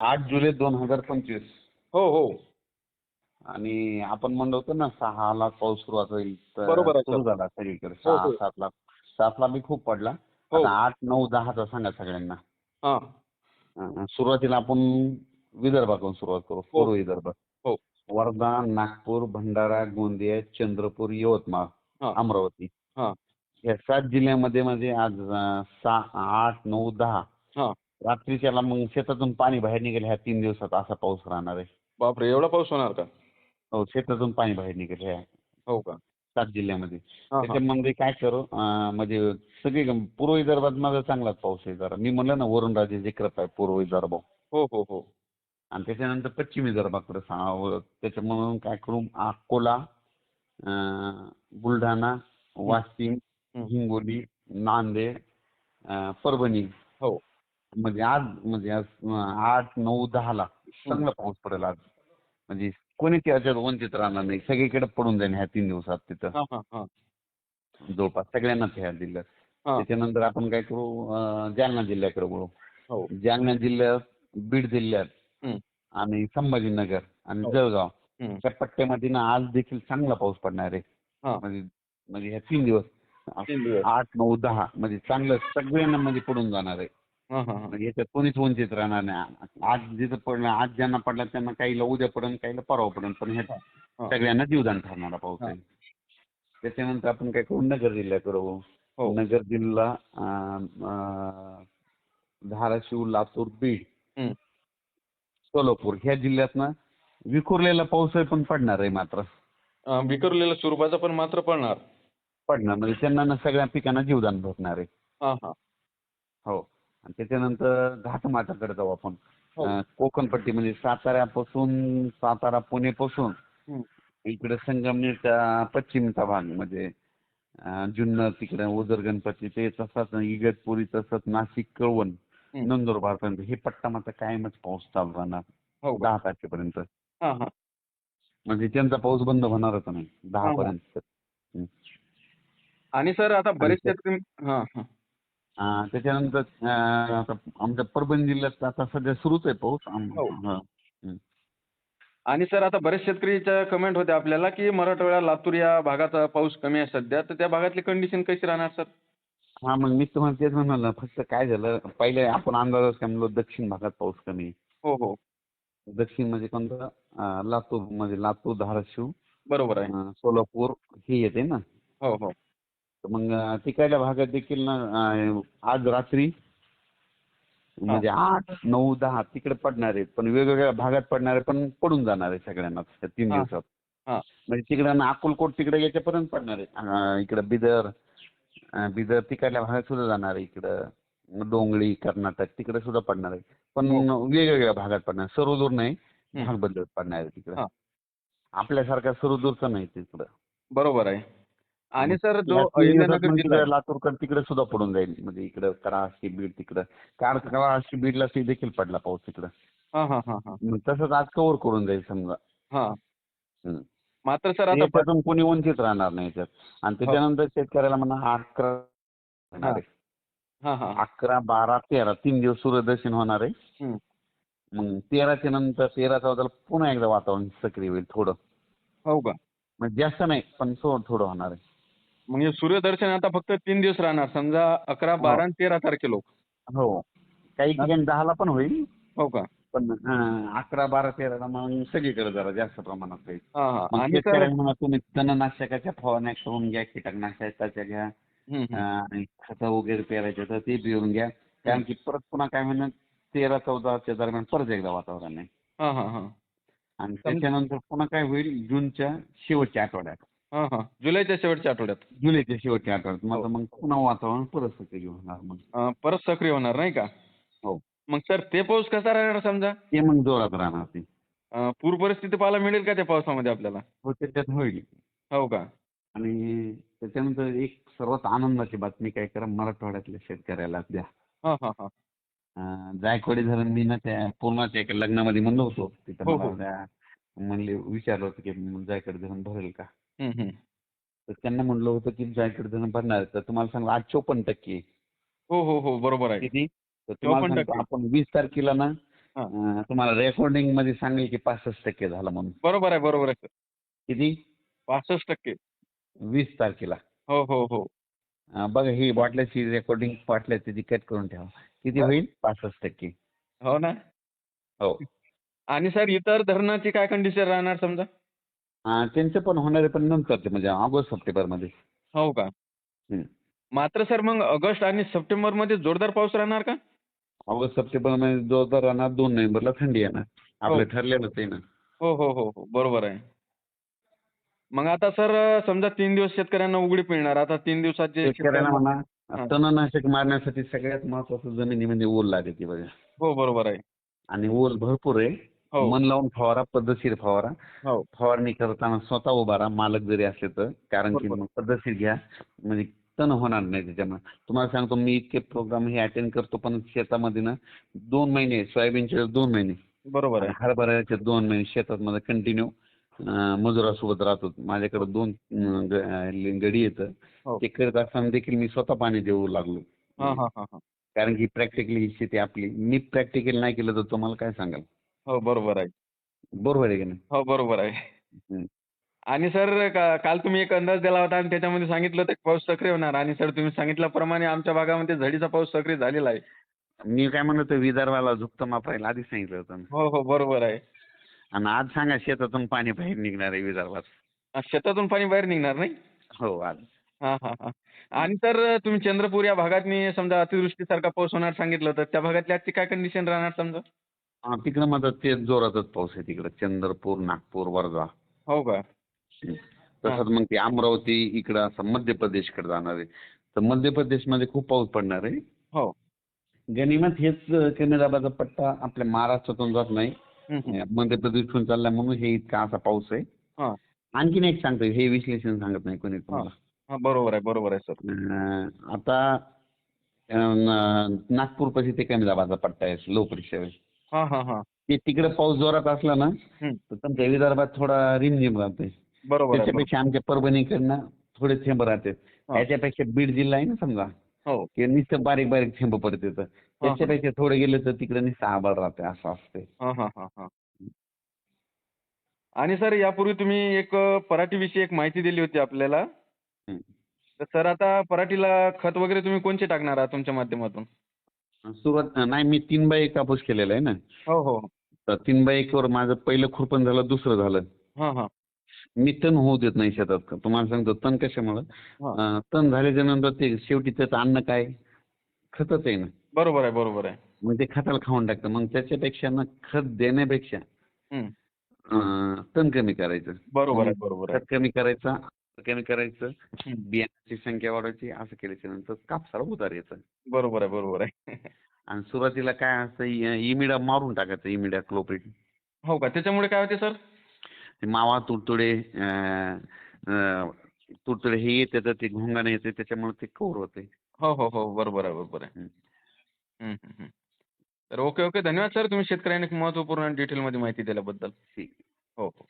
आठ जुलै दोन हजार पंचवीस हो हो आणि आपण म्हणलो होतो ना सहाला पाऊस सुरुवात होईल तर बरोबर आहे, सर. झाला सगळीकडे हो, सहा हो. सातला सातला बी खूप पडला हो. आता आठ नऊ दहाचा सांगा सगळ्यांना हा अं, सुरुवातीला आपण विदर्भाकडून सुरुवात करू पूर्व विदर्भ हो. वर्धा नागपूर भंडारा गोंदिया चंद्रपूर यवतमाळ हा. अमरावती हा. या सात जिल्ह्यामध्ये म्हणजे आज अं, सहा आठ नऊ दहा हा. रात्रीच्याला मग शेतातून पाणी बाहेर निघेल ह्या तीन दिवसात असा पाऊस राहणार आहे. बापरे एवढा पाऊस होणार का? हो शेतातून पाणी बाहेर निघेल ह्या हो का? सात जिल्ह्यामध्ये. त्याच्यामध्ये काय करू म्हणजे सगळी पूर्व विदर्भात माझा चांगलाच पाऊस आहे जरा. मी म्हणलं ना वरुणराजाची कृपा आहे पूर्व विदर्भ. हो हो हो. आणि त्याच्यानंतर पश्चिम विदर्भाकडे सांगावं त्याच्यामुळं काय करू अकोला बुलढाणा वाशिम. हिंगोली नांदेड परभणी. हो. म्हणजे आज म्हणजे आज आठ नऊ दहाला चांगला पाऊस पडेल आज. म्हणजे कोणीच याच्यात वंचित राहणार नाही. सगळीकडे पडून जाईल ह्या तीन दिवसात तिथं. जवळपास सगळ्यांनाच ह्या जिल्ह्यात. त्याच्यानंतर आपण काय करू जालना जिल्ह्याकडे वळू. हो. जालना जिल्ह्यात बीड जिल्ह्यात. आणि संभाजीनगर आणि हो. जळगाव. त्या पट्ट्यामध्ये ना आज देखील चांगला पाऊस पडणार आहे. म्हणजे म्हणजे ह्या तीन दिवस. आठ नऊ दहा म्हणजे चांगलं सगळ्यांना म्हणजे पडून जाणार आहे. हा हा हा. म्हणजे याच्यात कोणीच वंचित राहणार नाही. आज जिथं पडलं आज ज्यांना पडला त्यांना काहीला उद्या पडेल काहीला परवा पडेल पण हा. सगळ्यांना जीवदान ठरणारा पाऊस. आहे त्याच्यानंतर आपण काय करू? नगर जिल्ह्याकडे वळू. हो. नगर जिल्हा धाराशिव लातूर बीड. सोलापूर ह्या जिल्ह्यात ना विखुरलेला पाऊस आहे पण पडणार आहे मात्र. अं, बिखरलेल्या स्वरूपाचा पण मात्र पडणार. पडणार. म्हणजे त्यांना ना सगळ्या पिकांना जीवदान भेटणार आहे. हो. आणि त्याच्यानंतर घाटमाथ्याकडे जाऊ आपण हो. अं, कोकणपट्टी म्हणजे साताऱ्यापासून सातारा पुणेपासून हं. इकडे संगमनेरचा पश्चिमचा भाग म्हणजे अं, जुन्नर तिकडे ओझर गणपती ते तसाच इगतपुरी तसंच नाशिक कळवण हं. नंदुरबार पर्यंत हे पट्टा मात्र कायमच पाऊस चालू राहणार हो का दहा तारखेपर्यंत हा हा म्हणजे त्यांचा पाऊस बंद होणारच नाही दहा हा. पर्यंत आणि सर आता हा हा त्याच्यानंतर आता आमच्या परभणी जिल्ह्यात आता सध्या सुरूच आहे पाऊस. हो. हा. आणि सर आता बरेच शेतकरीच्या कमेंट होते आपल्याला की मराठवाडा लातूर या भागाचा पाऊस कमी आहे सध्या. तर त्या भागातली कंडिशन कशी राहणार सर? हा मग मी तुम्हाला तेच म्हणाल फक्त काय झालं पहिले आपण अंदाजच काय म्हणलो दक्षिण भागात पाऊस कमी आहे. हो हो. दक्षिण म्हणजे कोणतं? अं, लातूर म्हणजे लातूर धाराशिव बरोबर आहे. अं, सोलापूर हे येते ना. हो हो. मग तिकडल्या भागात देखील ना आज रात्री म्हणजे आठ नऊ दहा तिकडे पडणार आहेत पण वेगवेगळ्या भागात पडणार पण पडून जाणार आहे सगळ्यांना तीन. दिवसात. म्हणजे तिकडे ना अक्कलकोट तिकडे याच्यापर्यंत पडणार आहे इकडं बिदर बिदर तिकडल्या भागात सुद्धा जाणार आहे इकडं डोंगळी कर्नाटक तिकडे सुद्धा पडणार आहे पण हो. वेगवेगळ्या भागात पडणार सर्व दूर नाही. भाग बदलत पडणार आहे तिकडे. आपल्यासारखा सर्व दूरचं नाही तिकडं बरोबर आहे आणि सर जो अहिल्यानगर जिल्हा तिकडे लातूरकर तिकडे सुद्धा पडून जाईल. म्हणजे इकडं कराशी बीड तिकडं. कार कराशी बीडला ती देखील पडला पाऊस तिकडं. हा हा हा हा. तसंच आज कव्हर करून जाईल समजा. हा. हं. मात्र सर आता याच्यातून कोणी वंचित राहणार नाही याच्यात आणि त्याच्यानंतर शेतकऱ्याला म्हणा अकरा. हा. हा अकरा बारा तेरा तीन दिवस सूर्यदर्शन होणार. आहे हं. मग तेराच्या नंतर तेरा चौदाला पुन्हा एकदा वातावरण सक्रिय होईल थोडं. हो का? म्हणजे जास्त नाही पण थोडं होणार. आहे हे सूर्यदर्शन आता फक्त तीन दिवस राहणार. समजा अकरा बारा आणि तेरा तारखे लोक हो. काही ठिकाणी दहाला पण होईल. हो का? पण हं, अकरा बारा तेराला मग सगळीकडे जरा जास्त प्रमाणात होईल. हा हा. तुम्ही तणनाशकाच्या फवारण्या करून घ्या कीटकनाशकाच्या घ्या हं, हं. आणि खतं वगैरे पेरायचे तर ते पिऊन घ्या. कारण की परत पुन्हा काय म्हणणार तेरा चौदाच्या दरम्यान परत एकदा वातावरण आहे. हा हा हा. आणि त्याच्यानंतर पुन्हा काय होईल जूनच्या शेवटच्या आठवड्यात. हा हा. जुलैच्या शेवटच्या आठवड्यात. जुलैच्या शेवटच्या आठवड्यात. हो. मग मग पुन्हा वातावरण परत सक्रिय होणार मग. अं, परत सक्रिय होणार नाही का? हो. मग सर ते पाऊस कसा राहणार समजा? ते मग जोरात राहणार ते. अं, पूर परिस्थिती पाहायला मिळेल का त्या पावसामध्ये आपल्याला? हो त्याच्यात होईल. हो का? आणि त्याच्यानंतर एक सर्वात आनंदाची बातमी काय करा मराठवाड्यातल्या शेतकऱ्याला द्या. हा हा हा. अं, जायकवाडी धरण मी ना त्या पूर्णाच्या एका लग्नामध्ये म्हणलो होतो. तिथं हो, मला हो. त्या म्हणले विचारलं होतं की जायकवाडी धरण भरेल का? हं, हं. तर त्यांना म्हणलं होतं की जायकवाडी धरण भरणार आहे. तर तुम्हाला सांगा आज चोपन्न टक्के आहे. हो हो हो. बरोबर आहे. किती? तर तुम्हाला 54% सांगतो आपण वीस तारखेला ना हा. अं, तुम्हाला रेकॉर्डिंगमध्ये सांगेल की पासष्ट टक्के झालं म्हणून. बरोबर आहे बरोबर आहे सर. किती? पासष्ट टक्के. वीस तारखेला. हो हो हो. अं, बघा ही बाटल्याची रेकॉर्डिंग बाटल्या त्याची कट करून ठेवा. किती होईल? पासष्ट टक्के. हो ना? हो. आणि सर इतर धरणाची काय कंडिशन राहणार समजा? त्यांचं पण होणार आहे पण नंतर म्हणजे ऑगस्ट सप्टेंबरमध्ये हो का? हम्म. मात्र सर मग ऑगस्ट आणि सप्टेंबरमध्ये जोरदार पाऊस राहणार का? ऑगस्ट सप्टेंबरमध्ये जोरदार राहणार दोन नोव्हेंबरला थंडी येणार. आपलं हो. ठरलेलंच आहे ना. हो हो हो हो बरोबर आहे. मग आता सर समजा तीन दिवस शेतकऱ्यांना उघडी पिळणार आता तीन दिवसात जे शेतकऱ्यांना शेतकऱ्यांना- म्हणा. तणनाशक मारण्यासाठी सगळ्यात महत्वाचं जमिनीमध्ये ओल लागते बघा. हो बरोबर आहे. आणि ओल भरपूर आहे. मन लावून फवारा पद्धतशीर फवारा. हो. फवारणी करताना स्वतः उभा राहा मालक जरी असले तर. कारण की पद्धतशीर घ्या. म्हणजे तण होणार नाही त्याच्यामुळे. तुम्हाला सांगतो मी इतके प्रोग्राम हे अटेंड करतो पण शेतामध्ये ना दोन महिने सोयाबीनचे दोन महिने. बरोबर आहे. हरभऱ्याचे दोन महिने शेतात मध्ये कंटिन्यू मजुरासोबत राहतो. माझ्याकडे दोन गडी येतं हो. ते करत असताना देखील मी स्वतः पाणी देऊ लागलो. हा हा हा हा. कारण की प्रॅक्टिकली ही शेती आपली. मी प्रॅक्टिकल नाही केलं तर तुम्हाला काय सांगाल? हो बरोबर आहे. बरोबर आहे की नाही? हो बरोबर आहे. आणि सर का- काल तुम्ही एक अंदाज दिला होता आणि त्याच्यामध्ये सांगितलं होतं की पाऊस सक्रिय होणार. आणि सर तुम्ही सांगितल्याप्रमाणे आमच्या भागामध्ये झडीचा पाऊस सक्रिय झालेला आहे. मी काय म्हणतो विदर्भाला झुकतं मापायला आधीच सांगितलं होतं ना. हो हो बरोबर आहे. आणि आज सांगा शेतातून पाणी बाहेर निघणार आहे विदर्भात. शेतातून पाणी बाहेर निघणार नाही? हो आज. हा हा हा. आणि सर तुम्ही चंद्रपूर या भागातनी समजा अतिवृष्टीसारखा पाऊस होणार सांगितलं होतं. त्या भागातली आजची काय कंडिशन राहणार समजा? हा, तिकडं माझा ते जोरातच पाऊस आहे तिकडं. चंद्रपूर नागपूर वर्धा. हो का? तसंच मग ते अमरावती इकडं असं मध्य प्रदेशकडे जाणार आहे. तर मध्य प्रदेशमध्ये खूप पाऊस पडणार आहे. हो. गनिमत हेच कमी दाबाचा पट्टा आपल्या महाराष्ट्रातून जात नाही. मध्य प्रदेशकडून चालला म्हणून हे इतका असा पाऊस आहे. हा. आणखीन एक सांगतो हे विश्लेषण सांगत नाही कोणी तुम्हाला. बरोबर आहे बरोबर आहे सर. आता नागपूर पाशी ते कमी दाबाचा पट्टा आहे लो प्रेशर हा हा हा. ते तिकडे पाऊस जोरात असला ना. तर तुमच्या विदर्भात थोडा रिमझिम राहते बरोबर. त्याच्यापेक्षा आमच्या परभणीकडनं थोडे थेंब राहते हा. त्याच्यापेक्षा बीड जिल्हा आहे ना समजा हो. की नुसतं बारीक बारीक थेंब पडते तर. त्याच्यापेक्षा थोडे गेले तर तिकडे नुसतं आभाळ राहते असं असते हा हा हा हा. आणि सर यापूर्वी तुम्ही एक पराठीविषयी एक माहिती दिली होती आपल्याला. तर सर आता पराठीला खत वगैरे तुम्ही कोणचे टाकणार आहात तुमच्या माध्यमातून? सुरुवात नाही मी तीन बाय एक कापूस केलेला आहे ना. हो हो. तर तीन बाय एक वर माझं पहिलं खुरपण झालं दुसरं झालं. हा हा. मी तण होऊ देत नाही शेतात. तुम्हाला सांगतो तण कशामुळं? तण झाल्याच्यानंतर ते शेवटी त्याचं अन्न काय? खतच आहे ना. बरोबर आहे बरोबर आहे. मग ते खताला खाऊन टाकतं. मग त्याच्यापेक्षा ना खत देण्यापेक्षा तण कमी करायचं. बरोबर आहे बरोबर आहे. खत कमी करायचं कमी करायचं. बियाण्याची संख्या वाढवायची असं केल्याच्यानंतर कापसाला उतार येतं बरोबर आहे बरोबर आहे. आणि सुरुवातीला काय असतं इमिडा मारून टाकायचं इमिडा क्लोप्रिट. हो का? त्याच्यामुळे काय होते सर? मावा तुडतुडे तुडतुडे हे येते तर ते घोंगाने येते त्याच्यामुळे ते कवर होते. हो हो हो बरोबर आहे बरोबर आहे. तर ओके ओके. धन्यवाद सर. तुम्ही शेतकऱ्यांना एक महत्त्वपूर्ण डिटेलमध्ये माहिती दिल्याबद्दल. ठीक. हो हो.